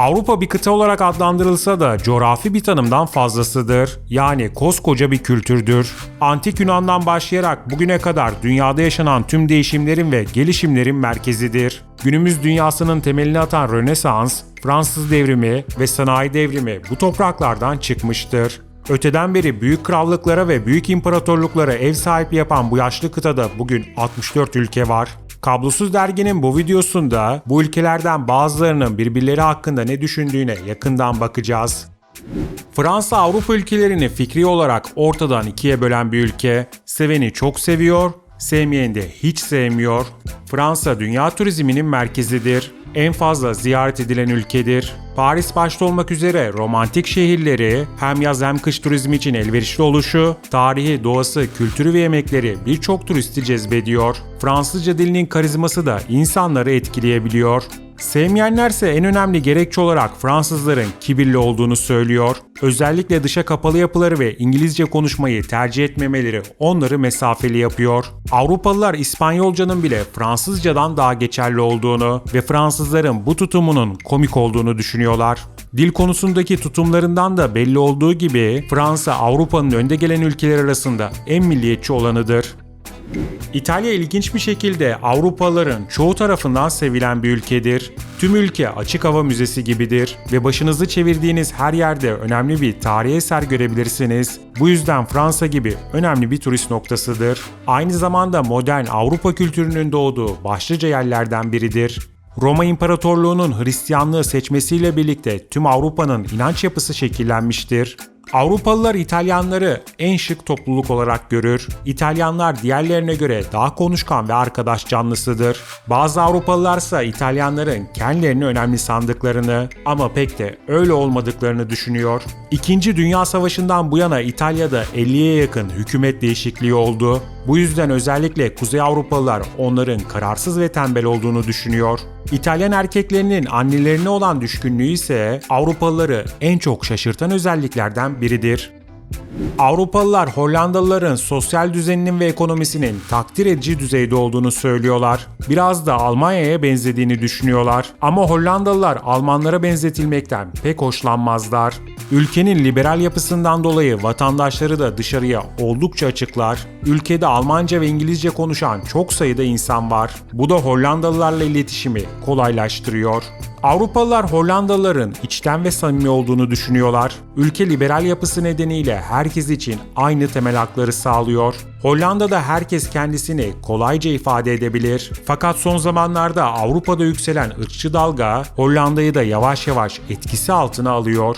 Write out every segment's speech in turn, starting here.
Avrupa bir kıta olarak adlandırılsa da coğrafi bir tanımdan fazlasıdır. Yani koskoca bir kültürdür. Antik Yunan'dan başlayarak bugüne kadar dünyada yaşanan tüm değişimlerin ve gelişimlerin merkezidir. Günümüz dünyasının temelini atan Rönesans, Fransız devrimi ve sanayi devrimi bu topraklardan çıkmıştır. Öteden beri büyük krallıklara ve büyük imparatorluklara ev sahipliği yapan bu yaşlı kıtada bugün 64 ülke var. Kablosuz Dergi'nin bu videosunda bu ülkelerden bazılarının birbirleri hakkında ne düşündüğüne yakından bakacağız. Fransa Avrupa ülkelerini fikri olarak ortadan ikiye bölen bir ülke. Seveni çok seviyor, sevmeyeni de hiç sevmiyor. Fransa dünya turizminin merkezidir. En fazla ziyaret edilen ülkedir. Paris başta olmak üzere romantik şehirleri hem yaz hem kış turizmi için elverişli oluşu, tarihi, doğası, kültürü ve yemekleri birçok turisti cezbediyor. Fransızca dilinin karizması da insanları etkileyebiliyor. Sevmeyenlerse en önemli gerekçe olarak Fransızların kibirli olduğunu söylüyor. Özellikle dışa kapalı yapıları ve İngilizce konuşmayı tercih etmemeleri onları mesafeli yapıyor. Avrupalılar İspanyolcanın bile Fransızcadan daha geçerli olduğunu ve Fransızların bu tutumunun komik olduğunu düşünüyorlar. Dil konusundaki tutumlarından da belli olduğu gibi Fransa Avrupa'nın önde gelen ülkeler arasında en milliyetçi olanıdır. İtalya ilginç bir şekilde Avrupalıların çoğu tarafından sevilen bir ülkedir. Tüm ülke açık hava müzesi gibidir ve başınızı çevirdiğiniz her yerde önemli bir tarihi eser görebilirsiniz. Bu yüzden Fransa gibi önemli bir turist noktasıdır. Aynı zamanda modern Avrupa kültürünün doğduğu başlıca yerlerden biridir. Roma İmparatorluğu'nun Hristiyanlığı seçmesiyle birlikte tüm Avrupa'nın inanç yapısı şekillenmiştir. Avrupalılar İtalyanları en şık topluluk olarak görür. İtalyanlar diğerlerine göre daha konuşkan ve arkadaş canlısıdır. Bazı Avrupalılarsa İtalyanların kendilerini önemli sandıklarını ama pek de öyle olmadıklarını düşünüyor. İkinci Dünya Savaşı'ndan bu yana İtalya'da 50'ye yakın hükümet değişikliği oldu. Bu yüzden özellikle Kuzey Avrupalılar onların kararsız ve tembel olduğunu düşünüyor. İtalyan erkeklerinin annelerine olan düşkünlüğü ise Avrupalıları en çok şaşırtan özelliklerden biridir. Avrupalılar Hollandalıların sosyal düzeninin ve ekonomisinin takdir edici düzeyde olduğunu söylüyorlar. Biraz da Almanya'ya benzediğini düşünüyorlar. Ama Hollandalılar Almanlara benzetilmekten pek hoşlanmazlar. Ülkenin liberal yapısından dolayı vatandaşları da dışarıya oldukça açıklar. Ülkede Almanca ve İngilizce konuşan çok sayıda insan var. Bu da Hollandalılarla iletişimi kolaylaştırıyor. Avrupalılar Hollandalıların içten ve samimi olduğunu düşünüyorlar. Ülke liberal yapısı nedeniyle herkes için aynı temel hakları sağlıyor. Hollanda'da herkes kendisini kolayca ifade edebilir. Fakat son zamanlarda Avrupa'da yükselen ırkçı dalga Hollanda'yı da yavaş yavaş etkisi altına alıyor.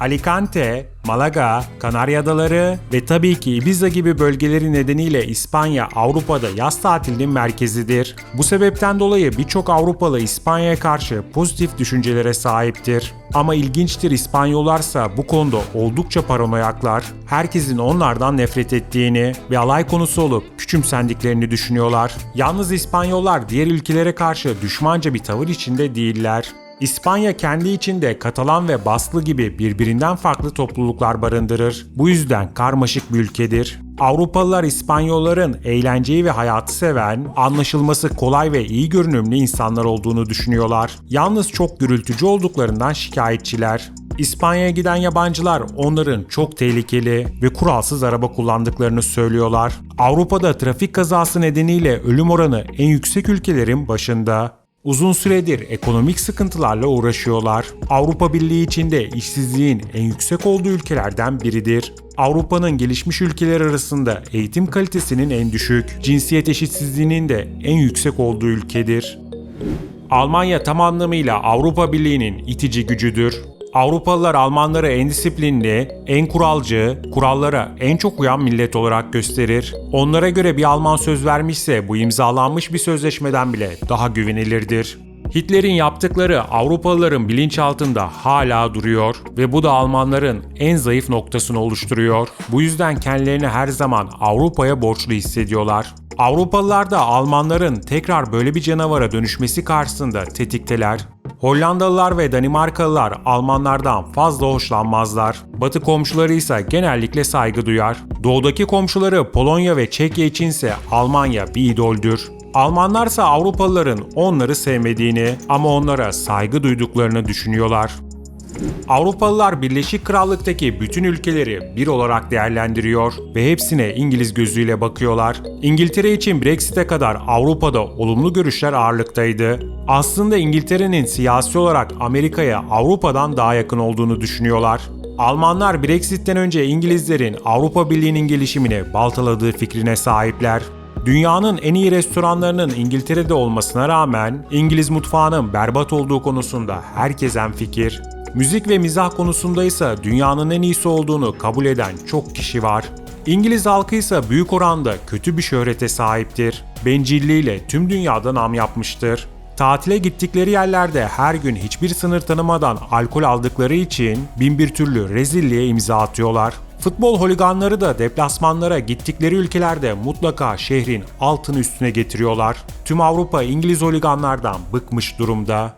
Alicante, Malaga, Kanarya Adaları ve tabii ki Ibiza gibi bölgeleri nedeniyle İspanya Avrupa'da yaz tatilinin merkezidir. Bu sebepten dolayı birçok Avrupalı İspanya'ya karşı pozitif düşüncelere sahiptir. Ama ilginçtir İspanyollarsa bu konuda oldukça paranoyaklar. Herkesin onlardan nefret ettiğini ve alay konusu olup küçümsendiklerini düşünüyorlar. Yalnız İspanyollar diğer ülkelere karşı düşmanca bir tavır içinde değiller. İspanya kendi içinde Katalan ve Baslı gibi birbirinden farklı topluluklar barındırır. Bu yüzden karmaşık bir ülkedir. Avrupalılar İspanyolların eğlenceyi ve hayatı seven, anlaşılması kolay ve iyi görünümlü insanlar olduğunu düşünüyorlar. Yalnız çok gürültücü olduklarından şikayetçiler. İspanya'ya giden yabancılar onların çok tehlikeli ve kuralsız araba kullandıklarını söylüyorlar. Avrupa'da trafik kazası nedeniyle ölüm oranı en yüksek ülkelerin başında. Uzun süredir ekonomik sıkıntılarla uğraşıyorlar. Avrupa Birliği içinde işsizliğin en yüksek olduğu ülkelerden biridir. Avrupa'nın gelişmiş ülkeler arasında eğitim kalitesinin en düşük, cinsiyet eşitsizliğinin de en yüksek olduğu ülkedir. Almanya tam anlamıyla Avrupa Birliği'nin itici gücüdür. Avrupalılar Almanları en disiplinli, en kuralcı, kurallara en çok uyan millet olarak gösterir. Onlara göre bir Alman söz vermişse bu imzalanmış bir sözleşmeden bile daha güvenilirdir. Hitler'in yaptıkları Avrupalıların bilinçaltında hala duruyor ve bu da Almanların en zayıf noktasını oluşturuyor. Bu yüzden kendilerini her zaman Avrupa'ya borçlu hissediyorlar. Avrupalılar da Almanların tekrar böyle bir canavara dönüşmesi karşısında tetikteler. Hollandalılar ve Danimarkalılar Almanlardan fazla hoşlanmazlar. Batı komşuları ise genellikle saygı duyar. Doğudaki komşuları Polonya ve Çekya içinse Almanya bir idoldür. Almanlarsa Avrupalıların onları sevmediğini ama onlara saygı duyduklarını düşünüyorlar. Avrupalılar Birleşik Krallık'taki bütün ülkeleri bir olarak değerlendiriyor ve hepsine İngiliz gözüyle bakıyorlar. İngiltere için Brexit'e kadar Avrupa'da olumlu görüşler ağırlıktaydı. Aslında İngiltere'nin siyasi olarak Amerika'ya Avrupa'dan daha yakın olduğunu düşünüyorlar. Almanlar Brexit'ten önce İngilizlerin Avrupa Birliği'nin gelişimini baltaladığı fikrine sahipler. Dünyanın en iyi restoranlarının İngiltere'de olmasına rağmen İngiliz mutfağının berbat olduğu konusunda herkes fikir. Müzik ve mizah konusunda ise dünyanın en iyisi olduğunu kabul eden çok kişi var. İngiliz halkı ise büyük oranda kötü bir şöhrete sahiptir. Bencilliğiyle tüm dünyada nam yapmıştır. Tatile gittikleri yerlerde her gün hiçbir sınır tanımadan alkol aldıkları için bin bir türlü rezilliğe imza atıyorlar. Futbol holiganları da deplasmanlara gittikleri ülkelerde mutlaka şehrin altını üstüne getiriyorlar. Tüm Avrupa İngiliz holiganlardan bıkmış durumda.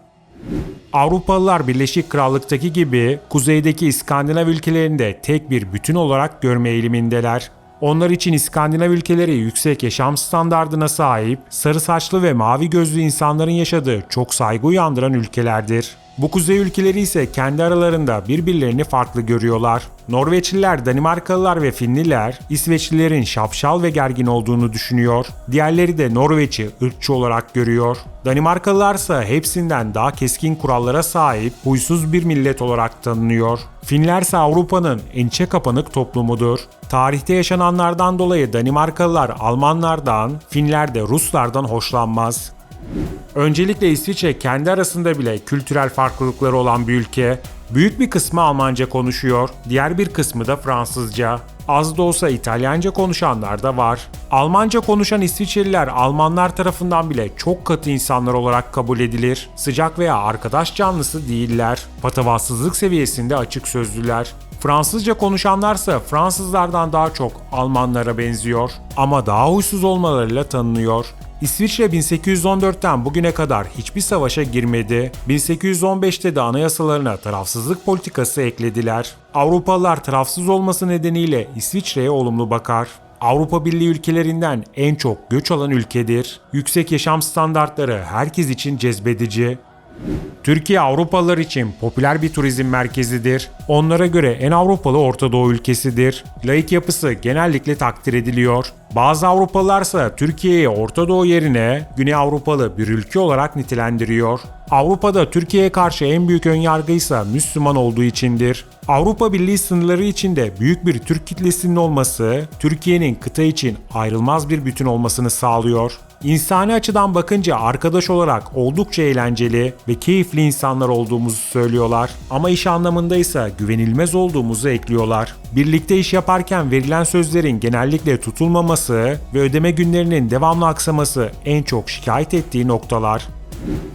Avrupalılar Birleşik Krallık'taki gibi kuzeydeki İskandinav ülkelerinde tek bir bütün olarak görme eğilimindeler. Onlar için İskandinav ülkeleri yüksek yaşam standardına sahip, sarı saçlı ve mavi gözlü insanların yaşadığı çok saygı uyandıran ülkelerdir. Bu kuzey ülkeleri ise kendi aralarında birbirlerini farklı görüyorlar. Norveçliler, Danimarkalılar ve Finliler İsveçlilerin şapşal ve gergin olduğunu düşünüyor. Diğerleri de Norveç'i ırkçı olarak görüyor. Danimarkalılar ise hepsinden daha keskin kurallara sahip huysuz bir millet olarak tanınıyor. Finler ise Avrupa'nın ençe kapanık toplumudur. Tarihte yaşananlardan dolayı Danimarkalılar Almanlardan, Finler de Ruslardan hoşlanmaz. Öncelikle İsviçre kendi arasında bile kültürel farklılıkları olan bir ülke. Büyük bir kısmı Almanca konuşuyor, diğer bir kısmı da Fransızca. Az da olsa İtalyanca konuşanlar da var. Almanca konuşan İsviçreliler Almanlar tarafından bile çok katı insanlar olarak kabul edilir. Sıcak veya arkadaş canlısı değiller. Patavatsızlık seviyesinde açık sözlüler. Fransızca konuşanlarsa Fransızlardan daha çok Almanlara benziyor ama daha huysuz olmalarıyla tanınıyor. İsviçre 1814'ten bugüne kadar hiçbir savaşa girmedi. 1815'te de anayasalarına tarafsızlık politikası eklediler. Avrupalılar tarafsız olması nedeniyle İsviçre'ye olumlu bakar. Avrupa Birliği ülkelerinden en çok göç alan ülkedir. Yüksek yaşam standartları herkes için cezbedici. Türkiye Avrupalılar için popüler bir turizm merkezidir. Onlara göre en Avrupalı Orta Doğu ülkesidir. Laik yapısı genellikle takdir ediliyor. Bazı Avrupalılarsa Türkiye'yi Orta Doğu yerine Güney Avrupalı bir ülke olarak nitelendiriyor. Avrupa'da Türkiye'ye karşı en büyük önyargı ise Müslüman olduğu içindir. Avrupa Birliği sınırları içinde büyük bir Türk kitlesinin olması, Türkiye'nin kıta için ayrılmaz bir bütün olmasını sağlıyor. İnsani açıdan bakınca arkadaş olarak oldukça eğlenceli ve keyifli insanlar olduğumuzu söylüyorlar. Ama iş anlamında ise güvenilmez olduğumuzu ekliyorlar. Birlikte iş yaparken verilen sözlerin genellikle tutulmaması ve ödeme günlerinin devamlı aksaması en çok şikayet ettiği noktalar.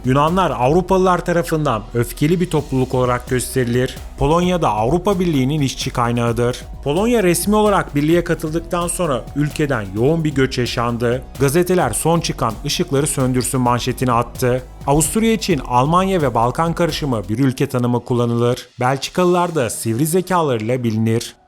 Yunanlar Avrupalılar tarafından öfkeli bir topluluk olarak gösterilir. Polonya da Avrupa Birliği'nin işçi kaynağıdır. Polonya resmi olarak birliğe katıldıktan sonra ülkeden yoğun bir göç yaşandı. Gazeteler son çıkan ışıkları söndürsün manşetini attı. Avusturya için Almanya ve Balkan karışımı bir ülke tanımı kullanılır. Belçikalılar da sivri zekalarıyla bilinir.